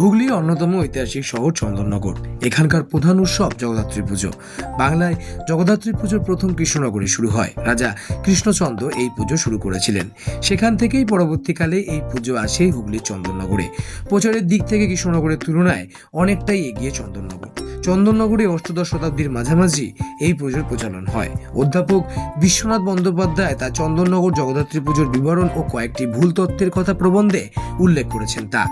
হুগলির অন্যতম ঐতিহাসিক শহর চন্দননগর। এখানকার প্রধান উৎসব জগদ্ধাত্রী পুজো। বাংলায় জগদ্ধাত্রী পুজোর প্রথম কৃষ্ণনগরে শুরু হয়। রাজা কৃষ্ণচন্দ্র এই পুজো শুরু করেছিলেন। সেখান থেকেই পরবর্তীকালে এই পুজো আসে হুগলির চন্দননগরে। প্রচারের দিক থেকে কৃষ্ণনগরের তুলনায় অনেকটাই এগিয়ে চন্দননগর। চন্দননগরে অষ্টদশ শতাব্দীর মাঝামাঝি এই পুজোর প্রচলন হয়। অধ্যাপক বিশ্বনাথ বন্দ্যোপাধ্যায় তার চন্দননগর জগদ্ধাত্রী পুজোর বিবরণ ও কয়েকটি ভুল তত্ত্বের কথা প্রবন্ধে উল্লেখ করেছেন তা।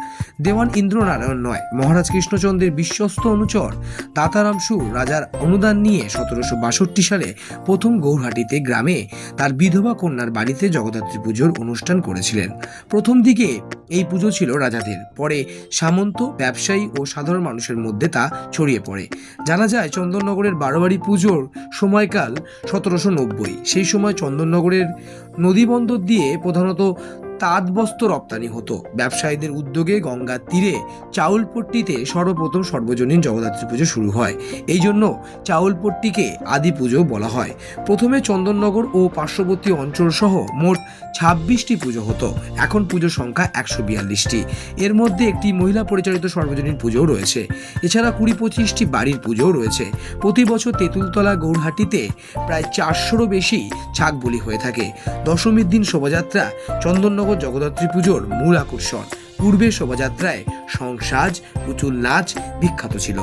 দেওয়ান ইন্দ্রনারায়ণ নয়, মহারাজ কৃষ্ণচন্দ্রের বিশ্বস্ত অনুচর তাতারাম সুর রাজার অনুদান নিয়ে সতেরোশো বাষট্টি সালে প্রথম গৌরহাটিতে গ্রামে তার বিধবা কন্যার বাড়িতে জগদ্ধাত্রী পুজোর অনুষ্ঠান করেছিলেন। প্রথম দিকে এই পুজো ছিল রাজাদের, পরে সামন্ত, ব্যবসায়ী ও সাধারণ মানুষের মধ্যে তা ছড়িয়ে পড়ে। জানা যায়, চন্দননগরের বারোয়ারি পুজোর সময়কাল সতেরোশো নব্বই। সেই সময় চন্দননগরের নদীবন্দর দিয়ে প্রধানত তাঁত বস্ত্র রপ্তানি হতো। ব্যবসায়ীদের উদ্যোগে গঙ্গার তীরে চাউলপট্টিতে সর্বপ্রথম সর্বজনীন জগদ্ধাত্রী পুজো শুরু হয়। এই জন্য চাউলপট্টিকে আদি পুজো বলা হয়। প্রথমে চন্দননগর ও পার্শ্ববর্তী অঞ্চল সহ মোট ছাব্বিশটি পুজো হতো। এখন পুজোর সংখ্যা একশো বিয়াল্লিশটি। এর মধ্যে একটি মহিলা পরিচালিত সর্বজনীন পুজোও রয়েছে। এছাড়া কুড়ি পঁচিশটি বাড়ির পুজোও রয়েছে। প্রতি বছর তেঁতুলতলা গৌরহাটিতে প্রায় চারশোরও বেশি ছাগ বলি হয়ে থাকে। দশমীর দিন শোভাযাত্রা চন্দননগর জগদ্ধাত্রী পুজোর মূল আকর্ষণ। পূর্বে শোভাযাত্রায় সংসাজ পুতুল নাচ বিখ্যাত ছিল।